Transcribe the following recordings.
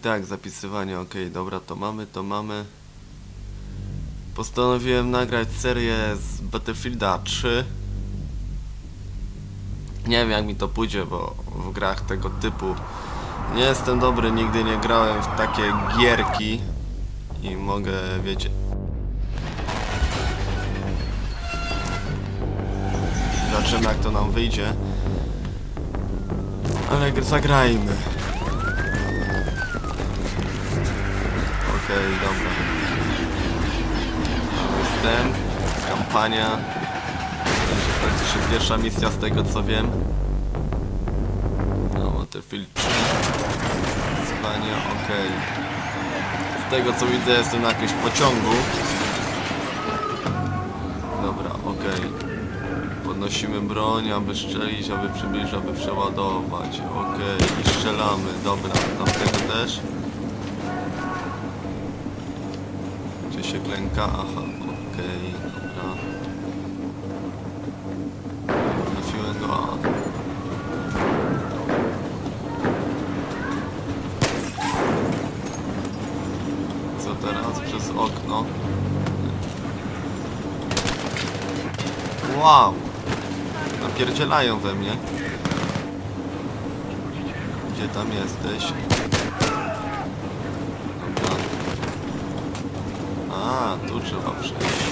tak, zapisywanie, okej, dobra, to mamy, to mamy. Postanowiłem nagrać serię z Battlefielda 3. Nie wiem jak mi to pójdzie, bo w grach tego typu nie jestem dobry, nigdy nie grałem w takie gierki i mogę, wiecie... Zobaczymy jak to nam wyjdzie. Ale gr- zagrajmy. Okej, dobra. Wstęp, kampania. To praktycznie pierwsza misja z tego co wiem. No, Battlefield 3. Wyzwania, okej. Z tego co widzę jestem na jakimś pociągu. Dobra, okej. Podnosimy broń, aby strzelić, aby przybliżyć, aby przeładować. Okej, i strzelamy. Dobra, tamtego też. Się klęka? Aha, okej, dobra. Trafiłem go. A. Co teraz? Przez okno. Wow! Napierdzielają we mnie. Gdzie tam jesteś? Dobra. A, tu trzeba przejść.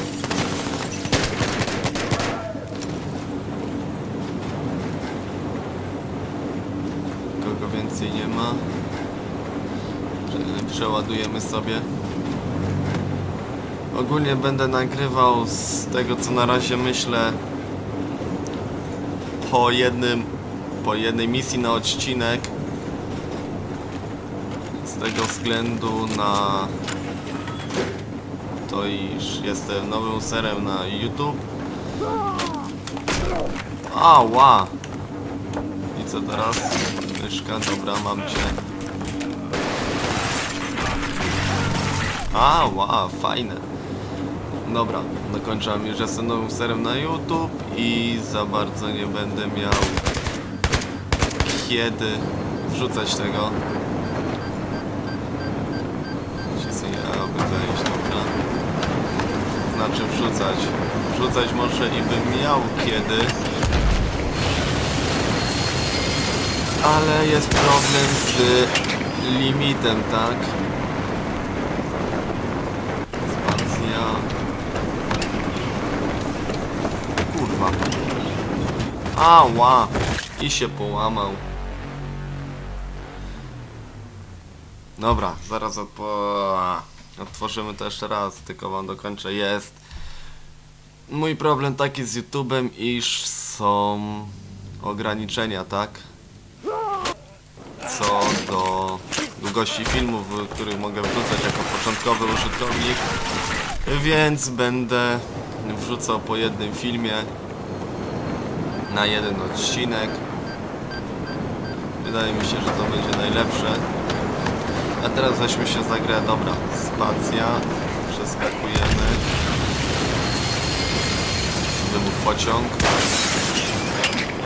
Kogo więcej nie ma. Prze- Przeładujemy sobie. Ogólnie będę nagrywał z tego co na razie myślę po jednym po jednej misji na odcinek z tego względu na to iż jestem nowym userem na YouTube Ała I co teraz? Myszka, dobra, mam cię Ała, fajne Dobra, dokończam już jestem nowym serem na YouTube i za bardzo nie będę miał kiedy wrzucać tego. Aby zejść, dobra. Znaczy wrzucać. Wrzucać może i bym miał kiedy. Ale jest problem z limitem, tak? Spacja. Kurwa. Ała! I się połamał. Dobra, zaraz odpo... otworzymy to jeszcze raz, tylko wam dokończę. Jest. Mój problem taki z YouTube'em, iż są ograniczenia, tak? Co do długości filmów, których mogę wrzucać jako początkowy użytkownik. Więc będę wrzucał po jednym filmie na jeden odcinek. Wydaje mi się, że to będzie najlepsze. A teraz weźmy się za grę. Dobra, spacja. Przeskakujemy. Wymóg pociąg.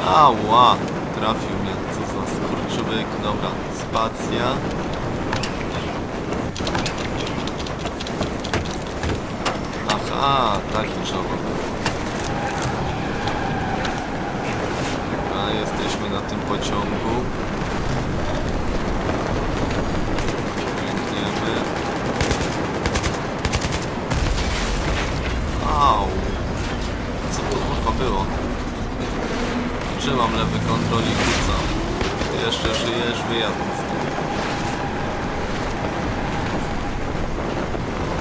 Ała! Trafił mnie. Co za skurczybyk. Dobra, spacja. Aha, taki czołg. A jesteśmy na tym pociągu. Biegniemy. Au! Co to kurwa było? Trzymam lewy kontrol i rzucam. Ty jeszcze żyjesz, wyjazd stąd.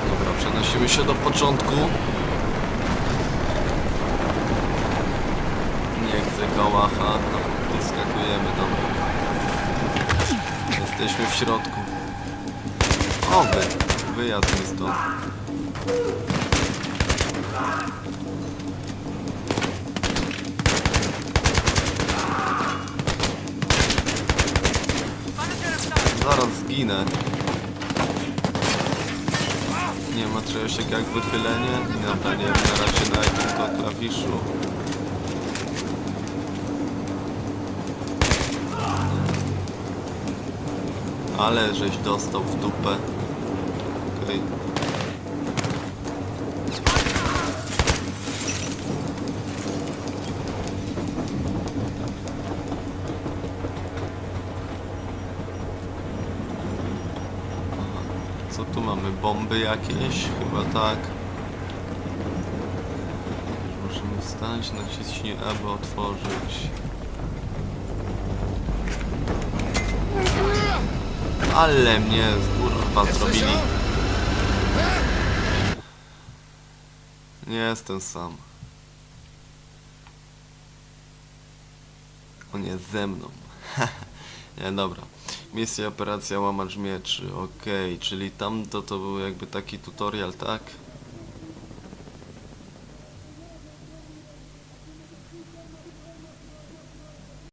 Dobra, przenosimy się do początku. Nie chcę kałacha, to wyskakujemy, dobra. Jesteśmy w środku. O, wy, wyjazd mi stąd. Zaraz zginę. Nie ma czegoś takiego jak wychylenie. Dobra, nie wiem na razie na to klawiszu. Ale żeś dostał w dupę. Okej. Co tu mamy? Bomby jakieś? Chyba tak. Możemy wstać, naciśnij E, by otworzyć. Ale mnie kurwa zrobili. Nie jestem sam. On jest ze mną. Nie, dobra. Misja, operacja, łamacz mieczy. Okej, czyli tamto to był jakby taki tutorial, tak?